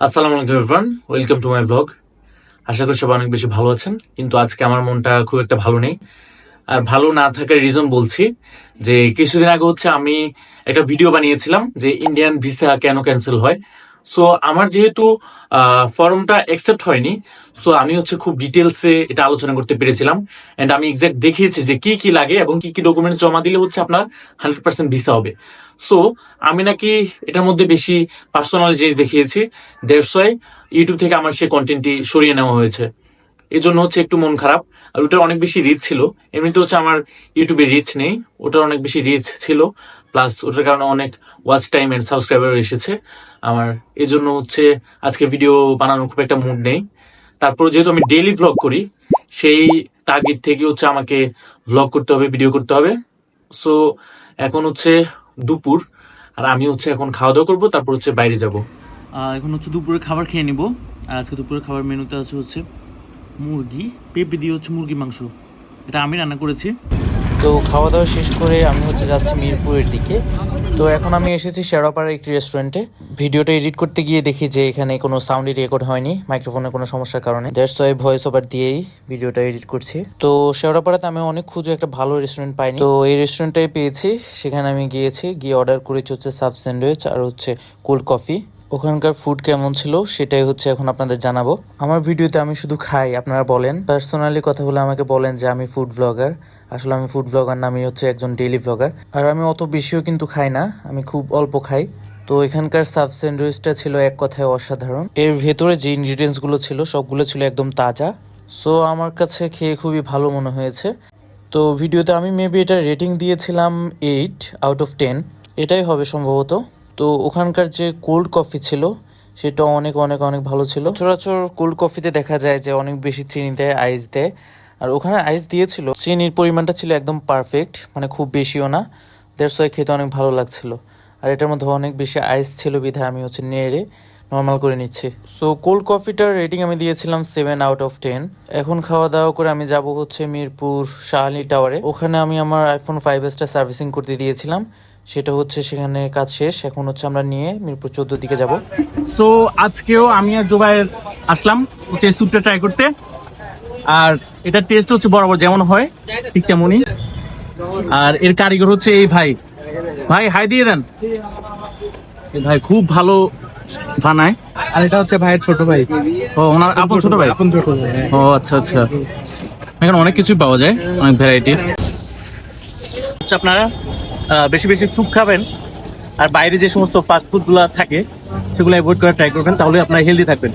আসসালামু আলাইকুম everyone welcome to my blog আশা করি সবাই অনেক বেশি ভালো আছেন। কিন্তু আজকে আমার মনটা খুব একটা ভালো নেই। আর ভালো না থাকার রিজন বলছি যে কিছুদিন আগে হচ্ছে আমি একটা ভিডিও বানিয়েছিলাম যে ইন্ডিয়ান ভিসা কেন ক্যান্সেল হয়। সো আমার যেহেতু ফর্মটা অ্যাকসেপ্ট হয়নি সো আমি হচ্ছে খুব ডিটেলসে এটা আলোচনা করতে পেরেছিলাম এন্ড আমি এক্সাক্ট দেখিয়েছি যে কি কি লাগে এবং কি কি ডকুমেন্টস জমা দিলে হচ্ছে আপনার হান্ড্রেড পার্সেন্ট ভিসা হবে। সো আমি নাকি এটার মধ্যে বেশি পার্সোনাল জিনিস দেখিয়েছি দেড়শ ইউটিউব থেকে আমার সেই কন্টেন্টটি সরিয়ে নেওয়া হয়েছে। এই জন্য হচ্ছে একটু মন খারাপ, আর ওটার অনেক বেশি রিচ ছিল, এমনিতে হচ্ছে আমার ইউটিউবে রিচ নেই, ওটার অনেক বেশি রিচ ছিল প্লাস ওটার কারণে অনেক ওয়াচ টাইম এন্ড সাবস্ক্রাইবার এসেছে। আমার এই জন্য হচ্ছে আজকে ভিডিও বানানোর খুব একটা মুড নেই। তারপর যেহেতু আমি ডেইলি ভ্লগ করি, সেই তাগিদ থেকে হচ্ছে আমাকে ভ্লগ করতে হবে ভিডিও করতে হবে। সো এখন হচ্ছে দুপুর, আর আমি হচ্ছে এখন খাওয়া দাওয়া করব, তারপর হচ্ছে বাইরে যাব। এখন হচ্ছে দুপুরে খাবার খেয়ে নিব। আজকে দুপুরে খাবার মেনুতে আছে হচ্ছে মুরগি, পেঁপে দিয়ে হচ্ছে মুরগি মাংস। এটা আমি রান্না করেছি। তো খাওয়া দাওয়া শেষ করে আমি হচ্ছে যাচ্ছি মিরপুরের দিকে। তো এখন আমি এসেছি শেরাপাড়ার একটি রেস্টুরেন্টে। ভিডিওটা এডিট করতে গিয়ে দেখি যে এখানে কোনো সাউন্ডই রেকর্ড হয়নি মাইক্রোফোনের কোনো সমস্যার কারণে। দ্যাটস ওয়াই ভয়েস ওভার দিয়েই ভিডিওটা এডিট করছি। তো শেরাপাড়াতে আমি অনেক খুঁজে একটা ভালো রেস্টুরেন্ট পাইনি। তো এই রেস্টুরেন্টটাই পেয়েছি, সেখানে আমি গিয়েছি, গিয়ে অর্ডার করেছি হচ্ছে সাব স্যান্ডউইচ আর হচ্ছে কোল্ড কফি ওখানকার ফুড কেমন ছিল সেটাই হচ্ছে এখন আপনাদের জানাব। আমার ভিডিওতে আমি শুধু খাই, আপনারা বলেন। পার্সোনালি কথা বলে আমাকে বলেন যে আমি ফুড ব্লগার আসলে আমি ফুড ব্লগার না, আমি হচ্ছে একজন ডেইলি ব্লগার আর আমি অত বেশিও কিন্তু খাই না, আমি খুব অল্প খাই। তো এখানকার সাব স্যান্ডউইচটা ছিল এক কথায় অসাধারণ। এর ভেতরে যে ইনগ্রিডিয়েন্টসগুলো ছিল, সবগুলো ছিল একদম তাজা। সো আমার কাছে খেয়ে খুবই ভালো মনে হয়েছে। তো ভিডিওতে আমি মেবি এটা রেটিং দিয়েছিলাম এইট আউট অফ টেন এটাই হবে সম্ভবত। তো ওখানকার যে কোল্ড কফি ছিল সেটা অনেক অনেক অনেক ভালো ছিল। সচরাচর কোল্ড কফিতে দেখা যায় যে অনেক বেশি চিনি দেয় আইস দেয়। আর ওখানে আইস দিয়েছিল, চিনির পরিমাণটা ছিল একদম পারফেক্ট মানে খুব বেশিও না। দেড়শো খেতে অনেক ভালো লাগছিল। আর এটার মধ্যে অনেক বেশি আইস ছিল বিধায়, আমি হচ্ছে নেড়ে নর্মাল করে নিচ্ছি। সো কোল্ড কফিটার রেটিং আমি দিয়েছিলাম সেভেন আউট অফ টেন এখন খাওয়া দাওয়া করে আমি যাব হচ্ছে মিরপুর শাহালি টাওয়ারে ওখানে আমি আমার আইফোন ফাইভ এসটা সার্ভিসিং করতে দিয়েছিলাম। সেটা হচ্ছে সেখানে কাজ শেষ। এখন হচ্ছে আমরা নিয়ে মিরপুর চোদ্দ দিকে যাব। সো আজকেও আমি আর জোবাইর আসলাম হচ্ছে স্যুপটা ট্রাই করতে। আর এটার টেস্ট হচ্ছে বরাবর যেমন হয়, ঠিক তেমনই। আর এর কারিগর হচ্ছে এই ভাই। ভাই হাই দিয়ে দেন। ভাই, খুব ভালো বানায় আর এটা হচ্ছে ভাইয়ের ছোট ভাই। ও ওনার আপন ছোট ভাই? আপন ছোট ভাই হ্যাঁ। ও আচ্ছা আচ্ছা। এখানে অনেক কিছুই পাওয়া যায় অনেক ভ্যারাইটির আচ্ছা আপনারা আহ, বেশি বেশি স্যুপ খাবেন আর বাইরে যে সমস্ত ফাস্টফুডগুলো থাকে সেগুলো অ্যাভয়েড করার ট্রাই করবেন তাহলে আপনারা হেলদি থাকবেন।